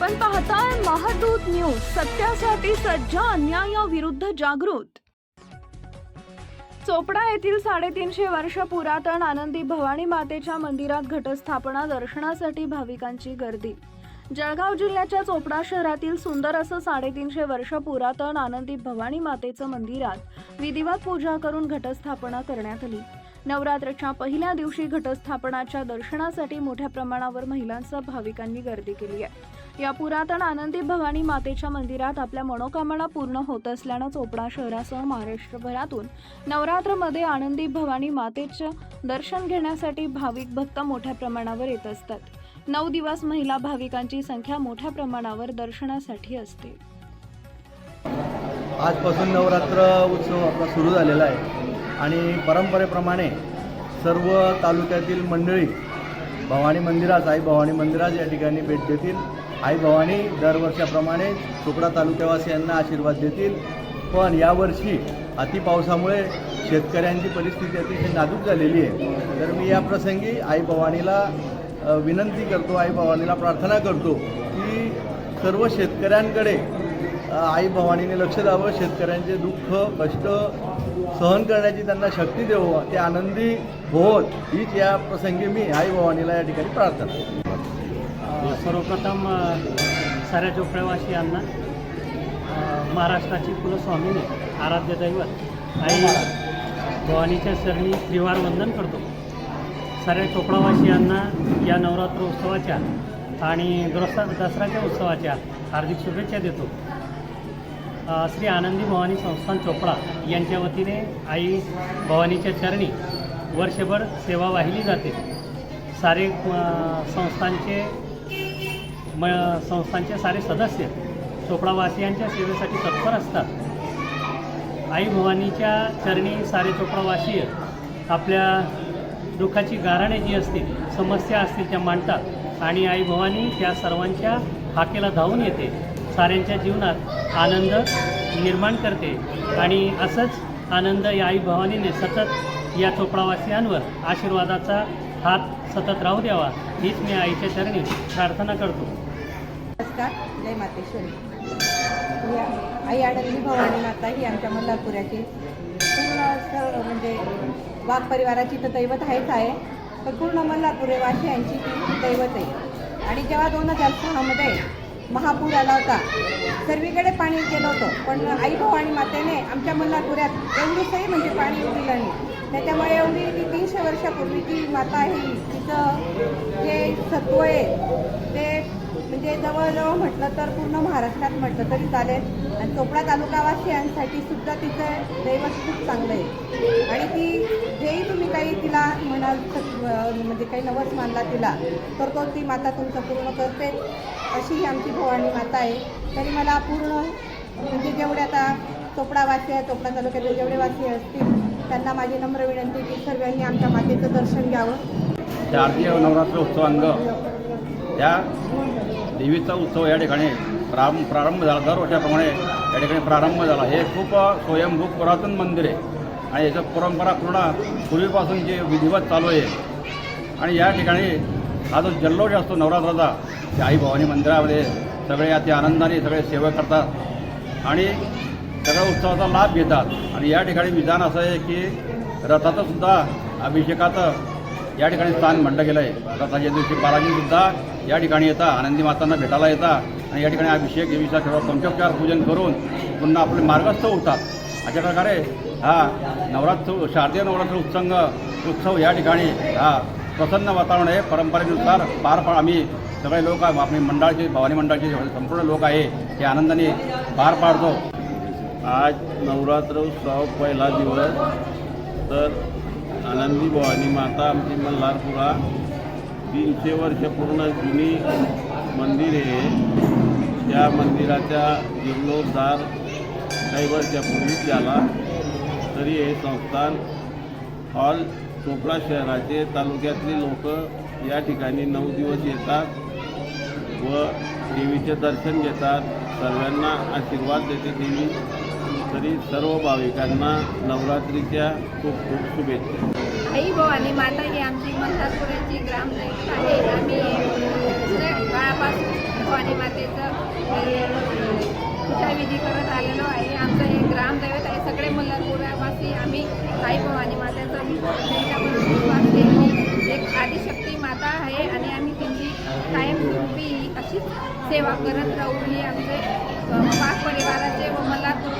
आपण पाहताय महादूत न्यूज सत्यासाठी सज्ज अन्यायाविरुद्ध जागृत. चोपडा येथील साडेतीनशे वर्ष पुरातन आनंदी भवानी मातेच्या मंदिरात घटस्थापना दर्शनासाठी भाविकांची गर्दी. जळगाव जिल्ह्याच्या चोपडा शहरातील सुंदर असं साडेतीनशे वर्ष पुरातन आनंदी भवानी मातेचं मंदिरात विधिवत पूजा करून घटस्थापना करण्यात आली. नवरात्राच्या पहिल्या दिवशी घटस्थापनाच्या दर्शनासाठी मोठ्या प्रमाणावर महिलांसह भाविकांनी गर्दी केली आहे. या पुरातन आनंदी भवानी मातेच्या मंदिरात आपल्या मनोकामना पूर्ण होत असल्यानं चोपडा शहरासह महाराष्ट्रभरातून नवरात्रमध्ये आनंदी भवानी मातेचं दर्शन घेण्यासाठी भाविक भक्त मोठ्या प्रमाणावर येत असतात. नऊ दिवस महिला भाविकांची संख्या मोठ्या प्रमाणावर दर्शनासाठी असते. आजपासून नवरात्र उत्सव आपला सुरू झालेला आहे. आणि परंपरेप्रमाणे सर्व तालुक्यातील मंडळी भवानी मंदिरात आई भवानी मंदिरात या ठिकाणी भेट देतील. आई भवानी दरवर्षाप्रमाणे चोपडा तालुक्यावासियांना आशीर्वाद देतील. पण यावर्षी अतिपावसामुळे शेतकऱ्यांची परिस्थिती अतिशय नाजूक झालेली आहे. तर मी या प्रसंगी आई भवानीला विनंती करतो आई भवानीला प्रार्थना करतो की सर्व शेतकऱ्यांकडे आई भवानीने लक्ष द्यावं शेतकऱ्यांचे दुःख कष्ट सहन करण्याची त्यांना शक्ती देवं ते आनंदी होत. हीच या प्रसंगी मी आई भवानीला या ठिकाणी प्रार्थना सर्वप्रथम साऱ्या चोपड्यावासियांना महाराष्ट्राची कुलस्वामीने आराध्य दैवत आई भवानीच्या सरणी त्रिवार वंदन करतो. साऱ्या चोपडावासियांना या नवरात्र उत्सवाच्या आणि दसरा दसऱ्याच्या उत्सवाच्या हार्दिक शुभेच्छा देतो. श्री आनंदी भवानी संस्थान चोपडा यांच्या वतीने आई भवानीच्या चरणी वर्षभर सेवा वाहिली जाते. सारे संस्थांचे म संस्थांचे सारे सदस्य चोपडावासियांच्या सेवेसाठी तत्पर असतात. आई भवानीच्या चरणी सारे चोपडावासीय आपल्या दुःखाची गाराणे जी असतील समस्या असतील त्या मांडतात आणि आई भवानी त्या सर्वांच्या हाकेला धावून येते. साऱ्यांच्या जीवनात आनंद निर्माण करते आणि असंच आनंद या आई भवानीने सतत या चोपडावासियांवर आशीर्वादाचा हात सतत राहू द्यावा. हीच मी आईच्या चरणी प्रार्थना करतो. नमस्कार जय मातेश्वरी. आई आडली भवानी माता ही आमच्या मल्हारपुराची पूर्ण म्हणजे वाघ परिवाराची तर दैवत आहेच आहे पण पूर्ण मल्हारपुरे वासियांची ती दैवत आहे. आणि जेव्हा दोन हजार सहामध्ये महापूर आला होता. सर्वीकडे पाणी गेलं होतं. पण आई आणि मातेने आमच्या मल्हारपुऱ्यात एवढीचही म्हणजे पाणी दिलं नाही. त्याच्यामुळे एवढी ती तीनशे वर्षापूर्वीची माता आहे तिचं जे सत्व आहे ते म्हणजे जवळजवळ म्हटलं तर पूर्ण महाराष्ट्रात म्हटलं तरी चालेल. आणि चोपडा तालुकावासियांसाठी सुद्धा तिचं दैवत खूप चांगलं आहे. आणि ती जेही तुम्ही काही तिला म्हणाल सत- अं, म्हणजे काही नवस मानला तिला तर तो ती माता तुमचं पूर्ण करते. अशी ही आमची भवानी माता आहे. तरी मला पूर्ण म्हणजे जेवढे आता चोपडावासी आहे चोपडा तालुक्यातील जेवढे वासी असतील त्यांना माझी नम्र विनंती की सर्वांनी आमच्या मातेचं दर्शन घ्यावं. शारदीय नवरात्र उत्सवांग या देवीचा उत्सव या ठिकाणी प्रारंभ प्रारंभ झाला. दरवर्षाप्रमाणे या ठिकाणी प्रारंभ झाला. हे खूप स्वयंभू पुरातन मंदिर आहे. आणि याचं परंपरा पूर्ण पूर्वीपासून जे विधिवत चालू आहे. आणि या ठिकाणी हा जो जल्लोष असतो नवरात्राचा त्या आई भवानी मंदिरामध्ये सगळे अति आनंदाने सगळे सेवा करतात आणि सगळ्या उत्सवाचा लाभ घेतात. आणि या ठिकाणी विधान असं आहे की रथाचं सुद्धा अभिषेकाचं या ठिकाणी स्थान म्हणलं गेलं आहे रथाच्या दिवशी बालाजीसुद्धा या ठिकाणी येतात आनंदी मातांना भेटायला येतात आणि या ठिकाणी अभिषेक देवीचा सर्व पंचोपचार पूजन करून पुन्हा आपले मार्गस्थ होतात. अशा प्रकारे हा नवरात्र शारदीय नवरात्र उत्संग उत्सव या ठिकाणी हा प्रसन्न वातावरण आहे. परंपरेनुसार पार पा आम्ही सगळे लोक आपले मंडळाचे भवानी मंडळाचे संपूर्ण लोक आहे हे आनंदाने पार पाडतो. आज नवरात्र उत्सव पहिला दिवस. तर आनंदी भवानी माता आमची मल्हारपुरा. तीनशे वर्ष पूर्ण जुनी मंदिर आहे. त्या मंदिराच्या जीर्णोद्धार काही वर्षापूर्वीच झाला. तरी हे संस्थान हॉल चोपडा शहराचे तालुक्यातली लोक या ठिकाणी नऊ दिवस येतात व देवीचे दर्शन घेतात. सर्वांना आशीर्वाद देते देवी. तरी सर्व भाविकांना नवरात्रीच्या खूप खूप शुभेच्छा. आई भवानी माता ही आमची मल्हारपुराची ग्रामदैवत आहे. आम्ही काळापासून भवानी मातेचं पूजाविधी करत आलेलो आहे. आमचं हे ग्रामदैवत आहे. सगळे मल्हारपुरावासी आम्ही साई भवानी मातेचा विश्वास एक आदिशक्ती माता आहे आणि आम्ही त्यांची कायमस्वरूपी अशीच सेवा करत राहू. ही आमचे पाच परिवाराचे व मल्हारपूर्वासी